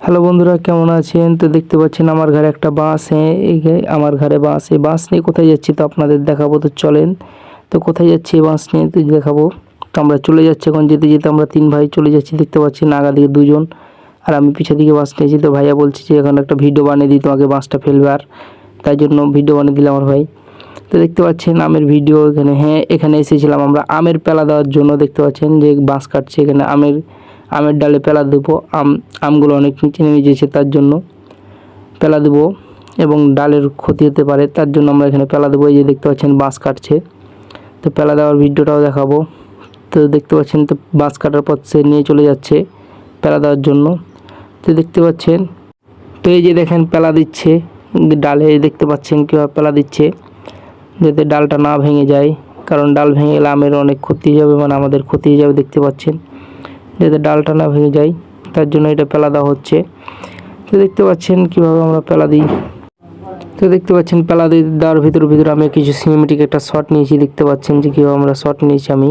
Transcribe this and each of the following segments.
Hello বন্ধুরা, কেমন আছেন? তো দেখতে পাচ্ছেন আমার ঘরে একটা বাস হ্যাঁ আমার ঘরে বাস এই বাস নিয়ে কোথায় যাচ্ছি তো আপনাদের দেখাবো, তো চলেন। তো কোথায় যাচ্ছি এই বাস নিয়ে তো দেখাবো। তো আমরা চলে যাচ্ছি এখন, যেতে যেতে আমরা তিন ভাই চলে যাচ্ছি, দেখতে পাচ্ছেন আগা দিকে দুজন। আর আমি পিছন দিকে বাস নিয়েছি, তো ভাইয়া বলছি যে এখন একটা ভিডিও বানিয়ে দিই, তোমাকে বাসটা ফেলবে আর। তাই জন্য ভিডিও বানিয়ে দিলাম আমার ভাই। তো দেখতে পাচ্ছেন আমের ভিডিও এখানে হ্যাঁ এখানে এসেছিলাম আমরা। আমের পেলা দেওয়ার জন্য দেখতে পাচ্ছেন যে বাঁশ কাটছে এখানে, আমের আমের ডালে পেলা দেবো, আম, আমগুলো অনেক নিচে নেমে গিয়েছে তার জন্য। পেলা দেবো এবং ডালের ক্ষতি হতে পারে, তার জন্য আমরা এখানে পেলা দেবো। এই যে দেখতে পাচ্ছেন, বাঁশ কাটছে। তো পেলা দেওয়ার ভিডিওটাও দেখাবো। তো দেখতে পাচ্ছেন, তো বাঁশ কাটার পর সে নিয়ে চলে যাচ্ছে পেলা দেওয়ার জন্য। তো দেখতে পাচ্ছেন, তো এই যে দেখেন, পেলা দিচ্ছে ডালে। দেখতে পাচ্ছেন কীভাবে পেলা দিচ্ছে, যাতে ডালটা না ভেঙে যায়। কারণ ডাল ভেঙে গেলে আমের অনেক ক্ষতি হয়ে যাবে মানে আমাদের ক্ষতি হয়ে যাবে, দেখতে পাচ্ছেন। যাতে ডালটা না ভেঙে যায়, তার জন্য এটা পেলা দেওয়া হচ্ছে। তো দেখতে পাচ্ছেন কীভাবে আমরা পেলা দিই। তো দেখতে পাচ্ছেন পেলা দিয়ে দেওয়ার ভিতর, ভিতরে আমি কিছু সিনেমেটিক একটা শট নিয়েছি, দেখতে পাচ্ছেন যে কীভাবে আমরা শট নিয়েছি আমি।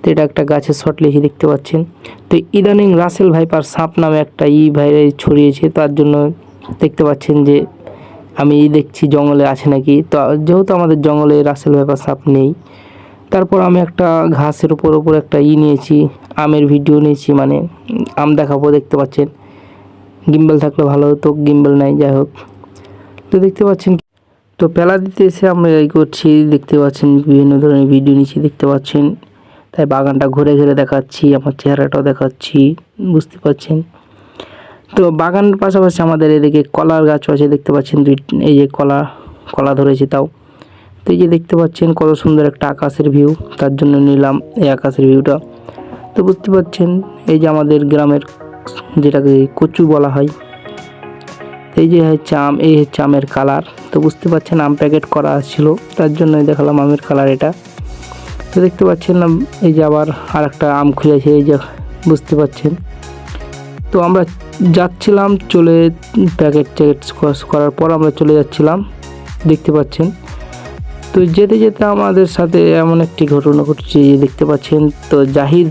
তো এটা একটা গাছের শট লিখে দেখতে পাচ্ছেন। তো ইদানিং রাসেল ভাইপার সাপ নামে একটা ই ভাইরাস ছড়িয়েছে, তার জন্য দেখতে পাচ্ছেন যে আমি দেখছি জঙ্গলে আছে নাকি। তো যেহেতু আমাদের জঙ্গলে রাসেল ভাইপার সাপ নেই, তারপর আমি একটা ঘাসের উপর উপর একটা ই নিয়েছি। আমের ভিডিও নিয়েছি মানে আম দেখাবো, দেখতে পাচ্ছেন। গিম্বেল থাকলে ভালো হতো, গিম্বেল নাই, যাই হোক। তো দেখতে পাচ্ছেন তো পেলা দিতে এসে আমরা এই করছি, দেখতে পাচ্ছেন বিভিন্ন ধরনের ভিডিও নিচ্ছি দেখতে পাচ্ছেন। তাই বাগানটা ঘুরে ঘুরে দেখাচ্ছি, আমার চেহারাটাও দেখাচ্ছি, বুঝতে পাচ্ছেন। তো বাগানের পাশাপাশি আমাদের এদিকে কলার গাছও আছে, দেখতে পাচ্ছেন দুই, এই যে কলা কলা ধরেছি তাও। তো এই যে দেখতে পাচ্ছেন কত সুন্দর একটা আকাশের ভিউ তার জন্য নিলাম এই আকাশের ভিউটা তো বুঝতে পারছেন, এই যে আমাদের গ্রামের যেটাকে কচু বলা হয়, এই যে হচ্ছে আম, এই হচ্ছে আমের কালার, তো বুঝতে পারছেন আম প্যাকেট করা ছিল, তার জন্যই দেখালাম আমের কালার এটা। তো দেখতে পাচ্ছেন না, এই যে আবার আর একটা আম খুলেছে এই যে বুঝতে পাচ্ছেন তো আমরা যাচ্ছিলাম, চলে প্যাকেট ট্যাকেট করার পর আমরা চলে যাচ্ছিলাম, দেখতে পাচ্ছেন। তো যেতে যেতে আমাদের সাথে এমন একটি ঘটনা ঘটছে, দেখতে পাচ্ছেন। তো জাহিদ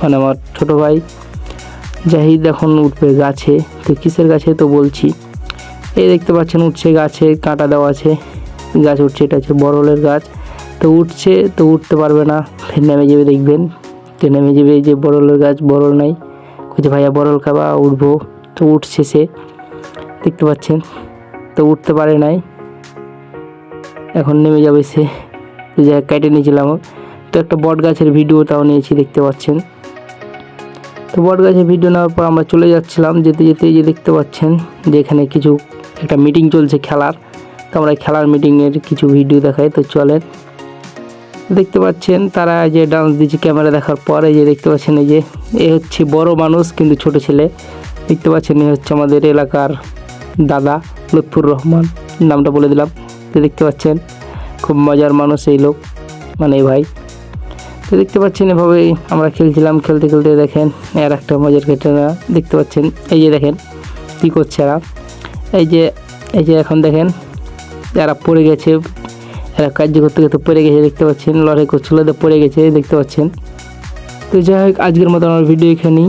মানে আমার ছোটো ভাই। জাহিদ এখন উঠবে গাছে। তো কিসের গাছে তো বলছি। এই দেখতে পাচ্ছেন উঠছে গাছে, কাঁটা দেওয়া আছে। গাছ উঠছে, এটা হচ্ছে বরলের গাছ। তো উঠছে, তো উঠতে পারবে না। ফের নেমে যাবে দেখবেন। তো নেমে যাবে যে বরলের গাছ বরল নাই। কইছে, ভাইয়া বরল খাবা, উঠবো। তো উঠছে সে দেখতে পাচ্ছেন, তো উঠতে পারে নাই। এখন নেমে যাবে সে। যাই কেটে নিয়েছিলাম। তো একটা বট গাছের ভিডিও তাও নিয়েছি, দেখতে পাচ্ছেন। তো বট গাছের ভিডিও নেওয়ার পর আমরা চলে যাচ্ছিলাম, যেতে যেতে যে দেখতে পাচ্ছেন যে এখানে কিছু একটা মিটিং চলছে খেলার। তো আমরা খেলার মিটিংয়ের কিছু ভিডিও দেখাই, তো চলেন। দেখতে পাচ্ছেন তারা যে ডান্স দিচ্ছে ক্যামেরা দেখার পর, এই যে দেখতে পাচ্ছেন এই যে, এ হচ্ছে বড় মানুষ কিন্তু ছোট ছেলে। দেখতে পাচ্ছেন এ হচ্ছে আমাদের এলাকার দাদা লুৎফুর রহমান, নামটা বলে দিলাম। তো দেখতে পাচ্ছেন, খুব মজার মানুষ এই লোক মানে ভাই। তো দেখতে পাচ্ছেন এভাবেই আমরা খেলছিলাম। খেলতে খেলতে দেখেন আর একটা মজার ঘটনা দেখতে পাচ্ছেন। এই যে দেখেন, কী করছে এরা? এই যে এই যে এখন দেখেন, এরা পড়ে গেছে, এরা কার্য করতে করতে পড়ে গেছে, দেখতে পাচ্ছেন। লড়াই করছিল, পড়ে গেছে, দেখতে পাচ্ছেন। তো যাই হোক, আজকের মতো আমার ভিডিও এখানেই।